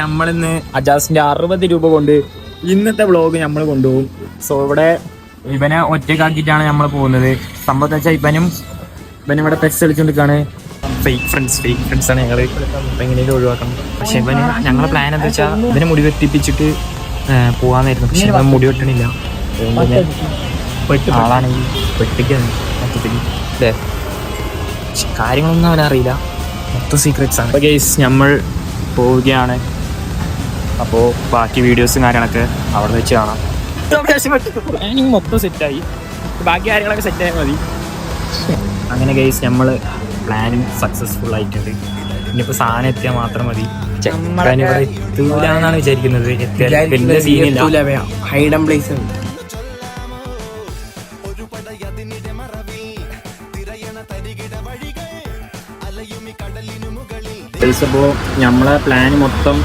നമ്മളിന്ന് അജാസിന്റെ അറുപത് രൂപ കൊണ്ട് ഇന്നത്തെ വ്ളോഗ് നമ്മൾ കൊണ്ടുപോകും. സോ ഇവിടെ ഇവനെ ഒറ്റക്കാക്കിയിട്ടാണ് നമ്മൾ പോകുന്നത്. സംഭവം വെച്ചാൽ ഇവനും ഇവനും ഇവിടെ പെക്സ് കളിച്ചോണ്ടിരിക്കാണ് ഫേക്ക് ഫ്രണ്ട്സ് ഫേക്ക് ഫ്രണ്ട്സ് ആണ് ഞങ്ങൾ എങ്ങനെയും ഒഴിവാക്കണം. പക്ഷെ ഇവന് ഞങ്ങളെ പ്ലാൻ എന്താ വെച്ചാൽ ഇവനെ മുടി വെട്ടിപ്പിച്ചിട്ട് പോവാന്നായിരുന്നു. പക്ഷെ ഇവൻ മുടി വെട്ടണില്ല. ആളാണെങ്കിൽ വെട്ടിക്കാണ് മൊത്തത്തിൽ അല്ലേ കാര്യങ്ങളൊന്നും അവനറിയില്ല. മൊത്തം സീക്രറ്റ്സ് ആണ്. നമ്മൾ പോവുകയാണ്. അപ്പോൾ ബാക്കി വീഡിയോസും കാര്യങ്ങളൊക്കെ അവിടെ വെച്ച് കാണാം. മൊത്തം സെറ്റായി ബാക്കി കാര്യങ്ങളൊക്കെ സെറ്റായാൽ മതി. അങ്ങനെ ഗൈസ് നമ്മൾ പ്ലാനിങ് സക്സസ്ഫുൾ ആയിട്ടുണ്ട്. ഇനിയിപ്പോൾ സാധനം എത്തിയാൽ മാത്രം മതി. ഇവിടെ എത്തൂലെന്നാണ് വിചാരിക്കുന്നത്. എത്തിയാൽ വലിയ സീനില്ല ഹൈഡൻ പ്ലേസ് ഗൈസ് അപ്പോൾ നമ്മളെ പ്ലാൻ മൊത്തം